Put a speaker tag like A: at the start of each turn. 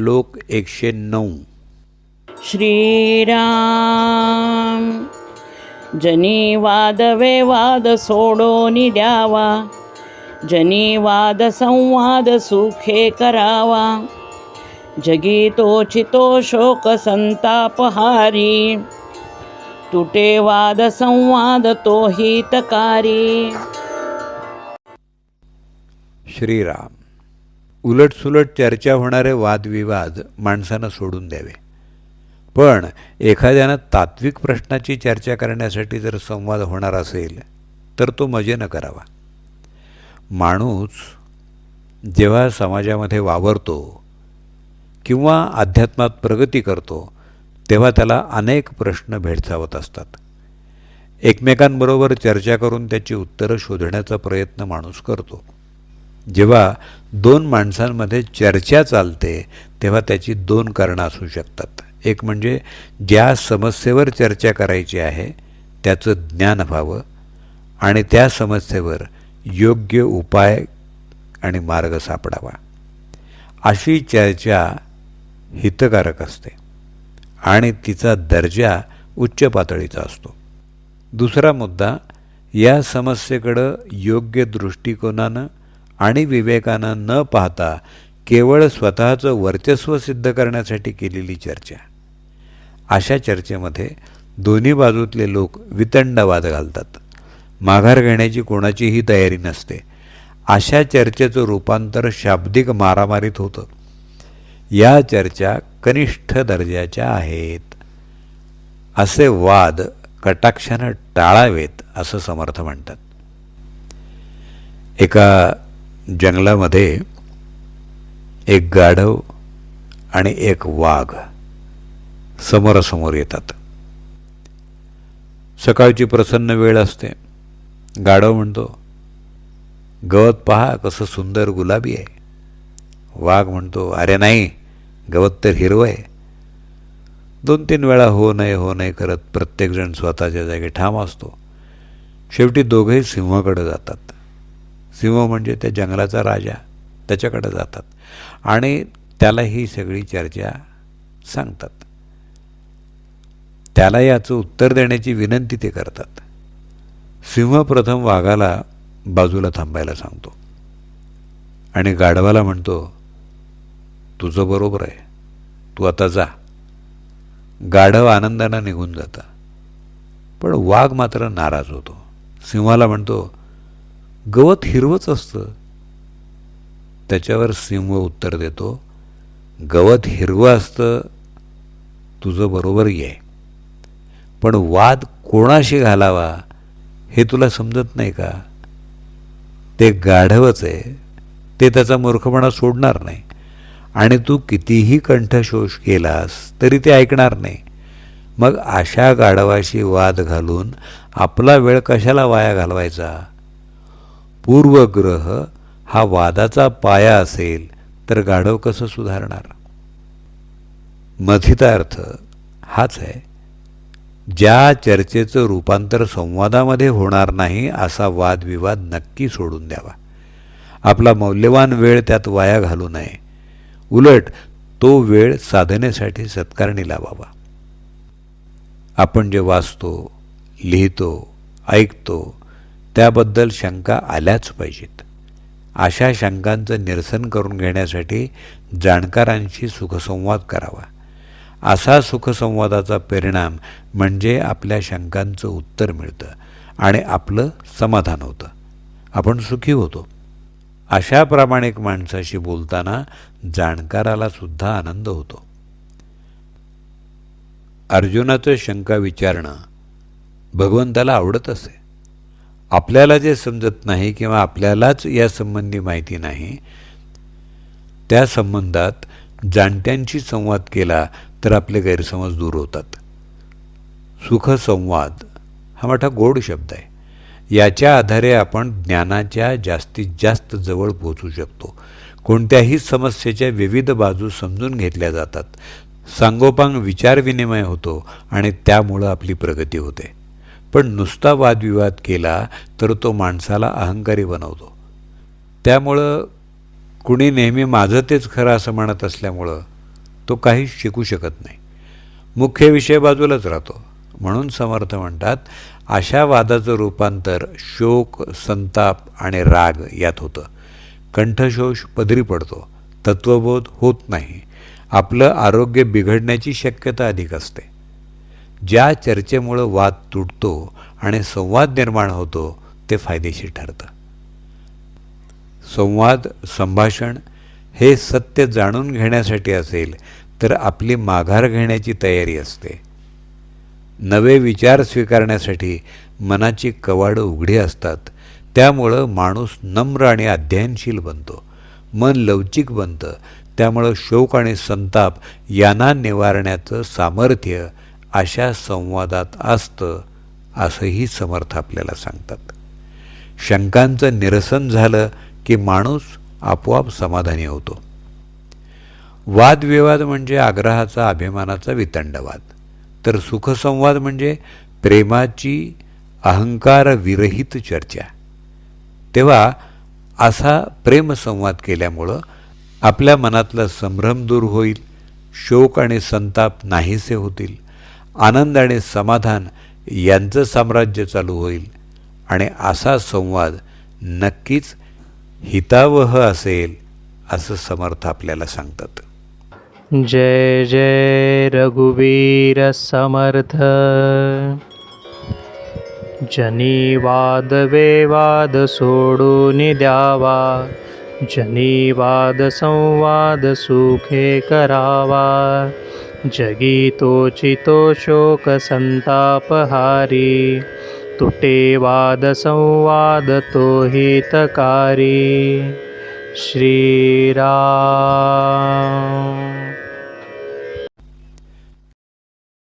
A: श्लोक एकशे नऊ.
B: श्रीराम जनी वादवे वाद सोडोनी द्यावा जनी वाद संवाद सुखे करावा जगी तोचितो शोक संतापहारी तुटे वाद संवाद तो हितकारी।
A: श्रीराम उलटसुलट चर्चा होणारे वादविवाद माणसानं सोडून द्यावे. पण एखाद्यानं तात्विक प्रश्नाची चर्चा करण्यासाठी जर संवाद होणार असेल तर तो मजेनं करावा. माणूस जेव्हा समाजामध्ये वावरतो किंवा अध्यात्मात प्रगती करतो तेव्हा त्याला अनेक प्रश्न भेडसावत असतात. एकमेकांबरोबर चर्चा करून त्याची उत्तरं शोधण्याचा प्रयत्न माणूस करतो. जेव्हा दोन माणसांमध्ये चर्चा चालते तेव्हा त्याची दोन कारणं असू शकतात. एक म्हणजे ज्या समस्येवर चर्चा करायची आहे त्याचं ज्ञान व्हावं आणि त्या समस्येवर योग्य उपाय आणि मार्ग सापडावा. अशी चर्चा हितकारक असते आणि तिचा दर्जा उच्च पातळीचा असतो. दुसरा मुद्दा या समस्येकडं योग्य दृष्टिकोनानं आणि विवेकानं न पाहता केवळ स्वतःचं वर्चस्व सिद्ध करण्यासाठी केलेली चर्चा. अशा चर्चेमध्ये दोन्ही बाजूतले लोक वितंडवाद घालतात. माघार घेण्याची कोणाचीही तयारी नसते. अशा चर्चेचं रूपांतर शाब्दिक मारामारीत होतं. या चर्चा कनिष्ठ दर्जाच्या आहेत. असे वाद कटाक्षानं टाळावेत असं समर्थ म्हणतात. एका जंगलामध्ये एक गाढव आणि एक वाघ समोरासमोर येतात. सकाळची प्रसन्न वेळ असते. गाढव म्हणतो गवत पहा कसं सुंदर गुलाबी आहे. वाघ म्हणतो अरे नाही गवत तर हिरवं आहे. दोन तीन वेळा हो नाही हो नाही करत प्रत्येकजण स्वतःच्या जागी ठाम असतो. शेवटी दोघेही सिंहाकडे जातात. सिंह म्हणजे त्या जंगलाचा राजा त्याच्याकडे जातात आणि त्याला ही सगळी चर्चा सांगतात. त्याला याचं उत्तर देण्याची विनंती ते करतात. सिंह प्रथम वाघाला बाजूला थांबायला सांगतो आणि गाढवाला म्हणतो तुझं बरोबर आहे. तू आता जा. गाढव आनंदानं निघून जातं. पण वाघ मात्र नाराज होतो. सिंहाला म्हणतो गवत हिरवंच असतं. त्याच्यावर सिंह उत्तर देतो गवत हिरवं असतं तुझं बरोबर आहे पण वाद कोणाशी घालावा हे तुला समजत नाही का? ते गाढवच आहे. ते त्याचा मूर्खपणा सोडणार नाही. आणि तू कितीही कंठशोष केलास तरी ते ऐकणार नाही. मग अशा गाढवाशी वाद घालून आपला वेळ कशाला वाया घालवायचा? पूर्वग्रह हा वादाचा पाया असेल तर गाढव कसं सुधारणार? मथितार्थ हाच आहे. ज्या चर्चेचं रूपांतर संवादामध्ये होणार नाही असा वादविवाद नक्की सोडून द्यावा. आपला मौल्यवान वेळ त्यात वाया घालू नये. उलट तो वेळ साधनेसाठी सत्कारणी लावावा. आपण जे वाचतो लिहितो ऐकतो त्याबद्दल शंका आल्याच पाहिजेत. अशा शंकांचं निरसन करून घेण्यासाठी जाणकारांशी सुखसंवाद करावा. असा सुखसंवादाचा परिणाम म्हणजे आपल्या शंकांचं उत्तर मिळतं आणि आपलं समाधान होतं. आपण सुखी होतो. अशा प्रामाणिक माणसाशी बोलताना जाणकाराला सुद्धा आनंद होतो. अर्जुनाचं शंका विचारणं भगवंताला आवडत असे. आपल्याला जे समजत नाही किंवा आपल्यालाच यासंबंधी माहिती नाही त्या संबंधात जाणत्यांशी संवाद केला तर आपले गैरसमज दूर होतात. सुखसंवाद हा मोठा गोड शब्द आहे. याच्या आधारे आपण ज्ञानाच्या जास्तीत जास्त जवळ पोचू शकतो. कोणत्याही समस्येच्या विविध बाजू समजून घेतल्या जातात. सांगोपांग विचारविनिमय होतो आणि त्यामुळं आपली प्रगती होते. पण नुसता वादविवाद केला तर तो माणसाला अहंकारी बनवतो. त्यामुळं कुणी नेहमी माझं तेच खरं असं म्हणत असल्यामुळं तो काही शिकू शकत नाही. मुख्य विषय बाजूलाच राहतो. म्हणून समर्थ म्हणतात अशा वादाचं रूपांतर शोक संताप आणि राग यात होतं. कंठशोष पदरी पडतो. तत्वबोध होत नाही. आपलं आरोग्य बिघडण्याची शक्यता अधिक असते. ज्या चर्चेमुळं वाद तुटतो आणि संवाद निर्माण होतो ते फायदेशीर ठरतं. संवाद संभाषण हे सत्य जाणून घेण्यासाठी असेल तर आपली माघार घेण्याची तयारी असते. नवे विचार स्वीकारण्यासाठी मनाची कवाडं उघडी असतात. त्यामुळं माणूस नम्र आणि अध्ययनशील बनतो. मन लवचिक बनतं. त्यामुळं शोक आणि संताप यांना निवारण्याचं सामर्थ्य अशा संवादात असतं असंही समर्थ आपल्याला सांगतात. शंकांचं निरसन झालं की माणूस आपोआप समाधानी होतो. वादविवाद म्हणजे आग्रहाचा अभिमानाचा वितंडवाद. तर सुखसंवाद म्हणजे प्रेमाची अहंकारविरहित चर्चा. तेव्हा असा प्रेमसंवाद केल्यामुळं आपल्या मनातला संभ्रम दूर होईल शोक आणि संताप नाहीसे होतील आनंद आणि समाधान यांचं साम्राज्य चालू होईल. आणि असा संवाद नक्कीच हितावह असेल असं समर्थ आपल्याला सांगतात.
C: जय जय रघुवीर समर्थ. जनी वाद वेवाद सोडून द्यावा. जनी वाद संवाद सुखे करावा. जगीतोचितो शोकसन्तापहारी तुटे वादसंवादतो हितकारी श्रीरा